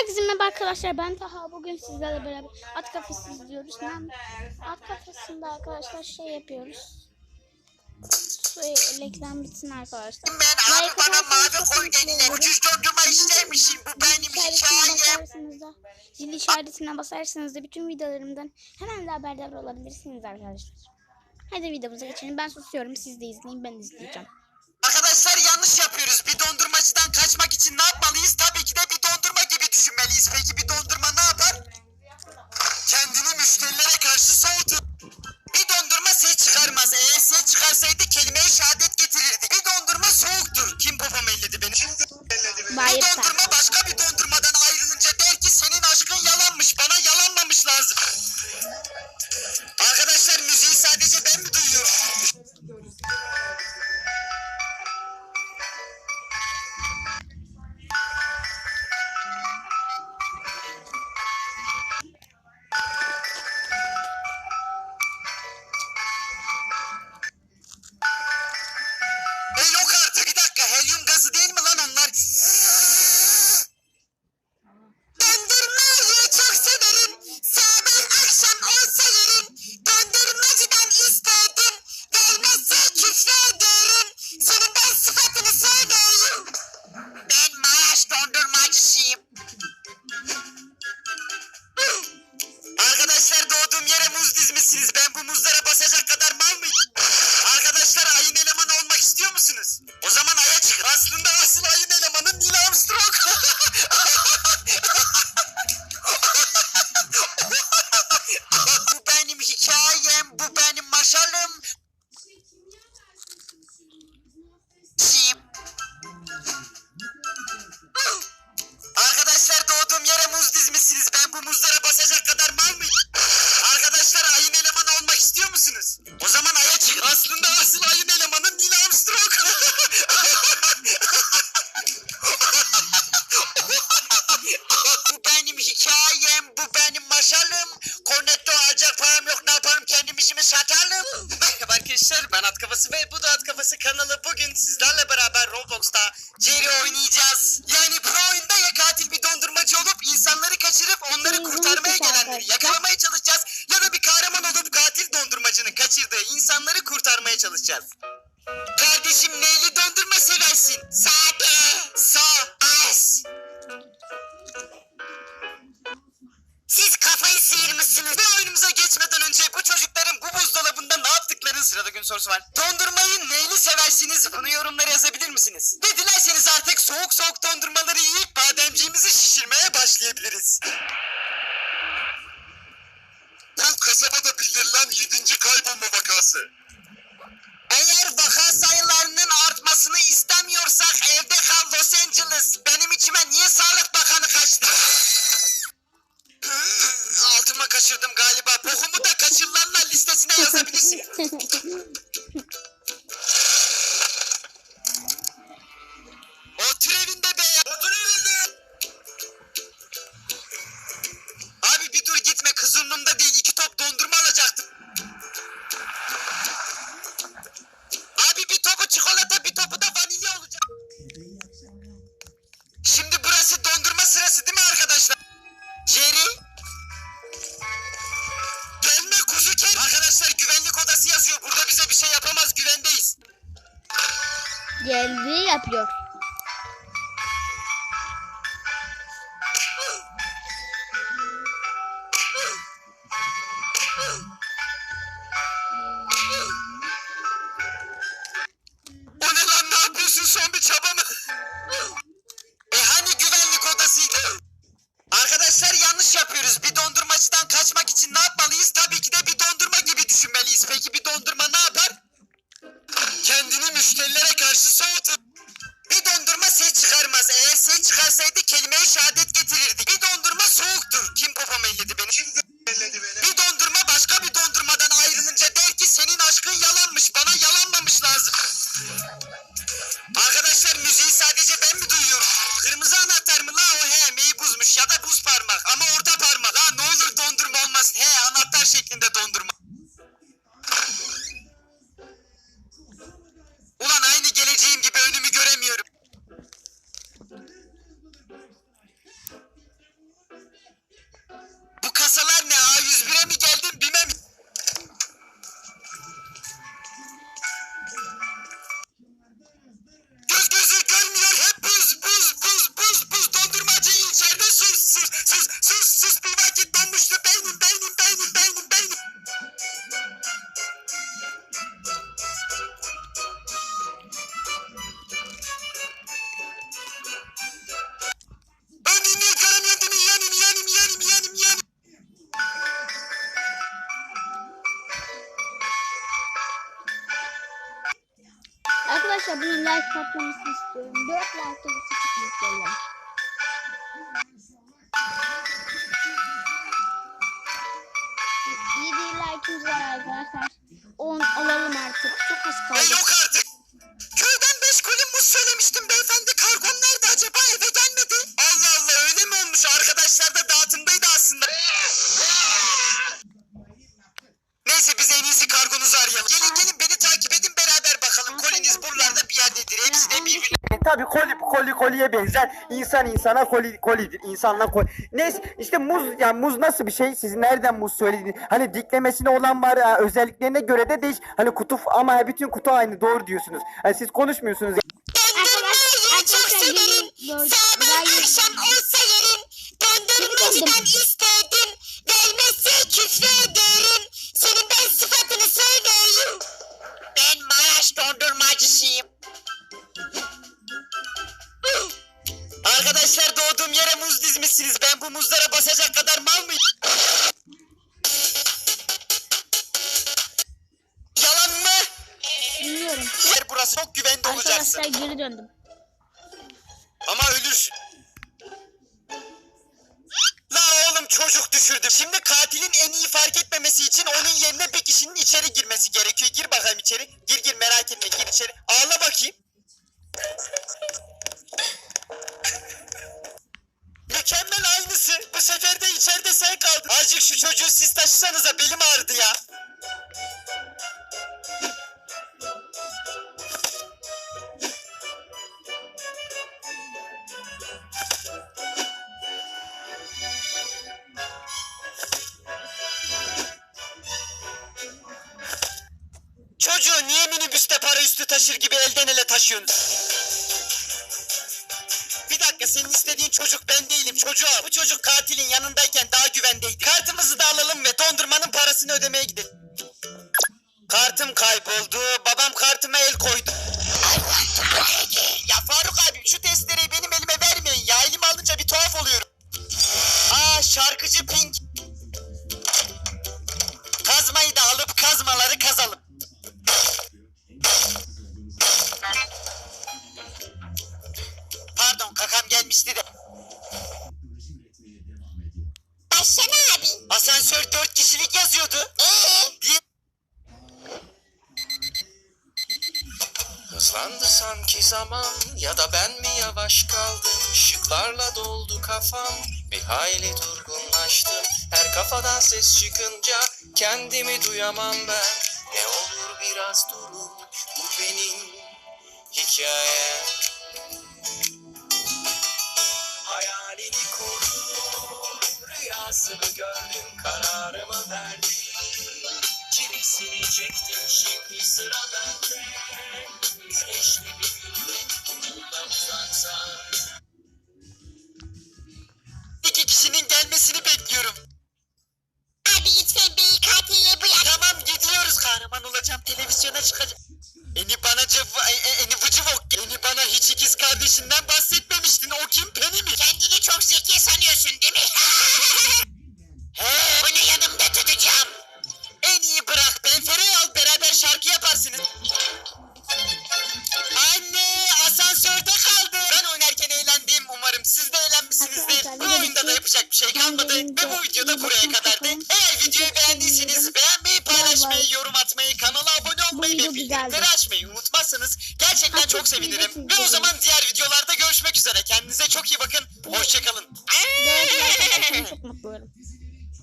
Herkese merhaba arkadaşlar ben Taha bugün sizlerle beraber at kafası izliyoruz. At kafasında arkadaşlar şey yapıyoruz. Su eleklenmesin arkadaşlar. Ben abi bana mavi koy dediler. Ucuz dondurma ister? Bu benim hikayem. Zil işaretine basarsanız da bütün videolarımdan hemen de haberdar olabilirsiniz arkadaşlar. Hadi videomuza geçelim. Ben susuyorum. Siz de izleyin. Ben izleyeceğim. Arkadaşlar yanlış yapıyoruz. Bir dondurmacıdan kaçmak için ne yapmalıyız? Tabii ki de bir düşünmeliyiz. Peki bir dondurma ne yapar? Kendini müşterilere karşı soğutur. gün sorusu var. Dondurmayı neyli seversiniz? Bunu yorumlara yazabilir misiniz? Ve dilerseniz artık soğuk soğuk dondurmaları yiyip bademciğimizi şişirmeye başlayabiliriz. Bu kasabada bildirilen 7. kaybolma vakası. Eğer vaka sayılarının artmasını istemiyorsak evde kal Los Angeles. Benim içime niye Sağlık Bakanı kaçtı? Altıma kaçırdım galiba. Bokumu da kaçırılanlar listesine yazabilirsin. yapıyor. Arkadaşlar bunun like patlamasını istiyorum. 4 like olursa çok mutlu olurum. İyi bir like'ımız var arkadaşlar. 10 alalım artık. Çok az kaldı. yok artık. Köyden beş koli muz söylemiştim beyefendi. Kargom nerede acaba eve gelmedi. Tabii koli koli koliye benzer. İnsan insana koli kolidir. İnsanla koli. Neyse işte muz yani muz nasıl bir şey? Siz nereden muz söylediniz? Hani diklemesine olan var özelliklerine göre de değiş. Hani kutu ama bütün kutu aynı doğru diyorsunuz. Hani siz konuşmuyorsunuz. Doğduğum yere muz dizmişsiniz. Ben bu muzlara basacak kadar mal mıyım? Yalan mı? Bilmiyorum. Yer burası çok güvende olacaksın. Arkadaşlar geri döndüm. Ama ölürsün. La oğlum çocuk düşürdüm. Şimdi katilin en iyi fark etmemesi için onun yerine bir kişinin içeri girmesi gerekiyor. Gir bakayım içeri. Gir gir merak etme gir içeri. Ağla bakayım. Mükemmel aynısı. Bu sefer de içeride sen kaldın. Azıcık şu çocuğu siz taşısanıza belim ağrıdı ya. Çocuğu niye minibüste para üstü taşır gibi elden ele taşıyorsunuz? Dakika senin istediğin çocuk ben değilim çocuğa. Bu çocuk katilin yanındayken daha güvendeydi. Kartımızı da alalım ve dondurmanın parasını ödemeye gidelim. Kartım kayboldu. Babam kartıma el koydu. Ya Faruk Başlama abi. Asansör dört kişilik yazıyordu. Ee, Hızlandı sanki zaman ya da ben mi yavaş kaldım? Işıklarla doldu kafam bir hayli durgunlaştım Her kafadan ses çıkınca kendimi duyamam ben. Ne olur biraz durun bu benim hikayem rüyasını gördüm kararımı verdim Çivisini çektim şimdi sıra bende Güneşli bir gün bundan uzaksan iki kişinin gelmesini bekliyorum. Abi lütfen beni katille bırak Tamam gidiyoruz kahraman olacağım televizyona çıkacağım. Eni bana cıv- e- eni vıcı vok. Eni bana hiç ikiz kardeşinden bahsetmemiştin. O kim Penny mi? Kendini çok zeki sanıyorsun değil mi? yapacak bir şey kalmadı. Ve bu videoda buraya kadardı. Eğer videoyu beğendiyseniz beğenmeyi, paylaşmayı, yorum atmayı, kanala abone olmayı ve bildirimleri açmayı unutmazsanız gerçekten çok sevinirim. Ve o zaman diğer videolarda görüşmek üzere. Kendinize çok iyi bakın. Hoşçakalın.